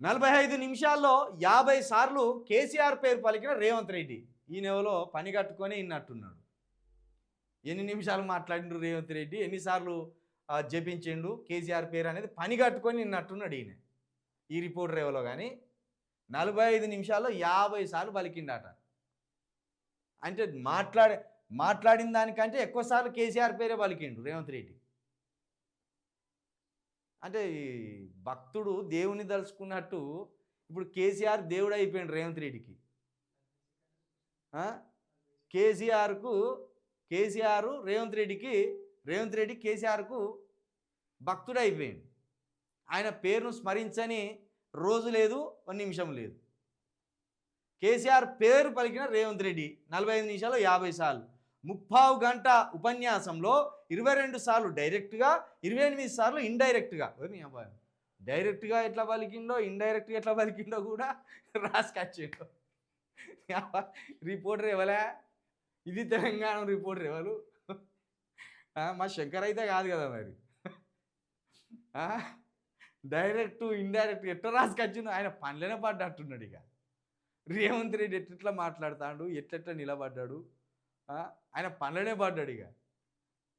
నలభై ఐదు నిమిషాల్లో యాభై సార్లు కేసీఆర్ పేరు పలికిన రేవంత్ రెడ్డి. ఈ నెలలో పని కట్టుకొని ఇన్నట్టున్నాడు. ఎన్ని నిమిషాలు మాట్లాడిండు రేవంత్ రెడ్డి? ఎన్నిసార్లు జపించిండు కేసీఆర్ పేరు అనేది పని కట్టుకొని నిన్నట్టున్నాడు ఈయన. ఈ రిపోర్ట్ రేవలో కానీ నలభై ఐదు నిమిషాల్లో యాభై సార్లు పలికిండట. అంటే మాట్లాడే మాట్లాడిన దానికంటే ఎక్కువసార్లు కేసీఆర్ పేరే పలికిండు రేవంత్ రెడ్డి. అంటే ఈ భక్తుడు దేవుని తలుచుకున్నట్టు ఇప్పుడు కేసీఆర్ దేవుడు అయిపోయాడు రేవంత్ రెడ్డికి. కేసీఆర్కు కేసీఆర్ రేవంత్ రెడ్డికి రేవంత్ రెడ్డి కేసీఆర్కు భక్తుడు అయిపోయాడు. ఆయన పేరును స్మరించని రోజు లేదు ఒక నిమిషం లేదు. కేసీఆర్ పేరు పలికిన రేవంత్ రెడ్డి నలభై ఐదు నిమిషాలు యాభై సార్లు. ముప్పావు గంట ఉపన్యాసంలో ఇరవై రెండు సార్లు డైరెక్ట్గా ఇరవై ఎనిమిది సార్లు ఇండైరెక్ట్గా. ఓరి అబ్బాయి. డైరెక్ట్గా ఎట్లా పలికిండో ఇండైరెక్ట్గా ఎట్లా పలికిండో కూడా రాసుకొచ్చిండు రిపోర్టర్ ఎవలే? ఇది తెలంగాణ రిపోర్టర్ ఎవరు? మా శంకర్ అయితే కాదు కదా మరి. డైరెక్ట్ ఇండైరెక్ట్ ఎట్లా రాసుకొచ్చిండు ఆయన పనులనే పడ్డట్టున్నాడు ఇక. రేవంత్ రెడ్డి ఎట్లా మాట్లాడతాడు ఎట్లెట్లా నిలబడ్డాడు? ఆయన పనులనే పడ్డాడు ఇక.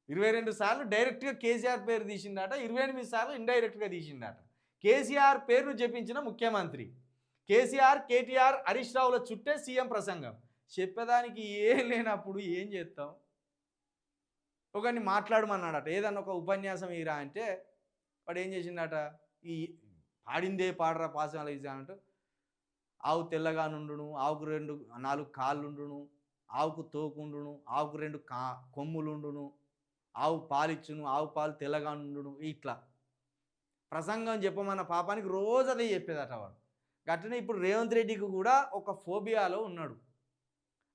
ఇరవై రెండు సార్లు డైరెక్ట్గా కేసీఆర్ పేరు తీసిండట ఇరవై ఎనిమిది సార్లు ఇండైరెక్ట్గా తీసిండట. కేసీఆర్ పేరును జపించిన ముఖ్యమంత్రి. కేసీఆర్ కేటీఆర్ హరీష్ రావుల చుట్టే సీఎం ప్రసంగం. చెప్పేదానికి ఏం లేనప్పుడు ఏం చేస్తాం? ఒకరిని మాట్లాడమన్నాడట. ఏదన్నా ఒక ఉపన్యాసం ఇరా అంటే వాడు ఏం చేసిండట? ఈ పాడిందే పాడరా పాసం అంటే ఆవు తెల్లగా నుండును ఆవుకు రెండు నాలుగు కాళ్ళుండును ఆవుకు తోకుండును ఆవుకు రెండు కా కొమ్ములుండును ఆవు పాలిచ్చును ఆవు పాలు తెల్లగా నుండును ఇట్లా. ప్రసంగం చెప్పమన్న పాపానికి రోజు అదే చెప్పేదట వాడు. గట్లనే ఇప్పుడు రేవంత్ రెడ్డికి కూడా ఒక ఫోబియాలో ఉన్నాడు.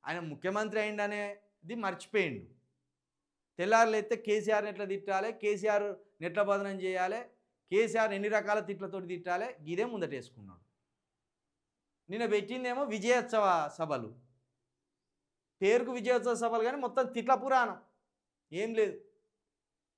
ఆయన ముఖ్యమంత్రి అయిండనేది మర్చిపోయిండు. తెల్లారులు ఎత్తే కేసీఆర్ ఎట్లా తిట్టాలి కేసీఆర్ నెట్ల బదనం చేయాలి కేసీఆర్ ఎన్ని రకాల తిట్లతోటి తిట్టాలి ఇదే ముందటేసుకున్నాడు. నిన్న పెట్టిందేమో విజయోత్సవ సభలు. పేరుకు విజయోత్సవ సభలు కానీ మొత్తం తిట్ల పురాణం. ఏం లేదు.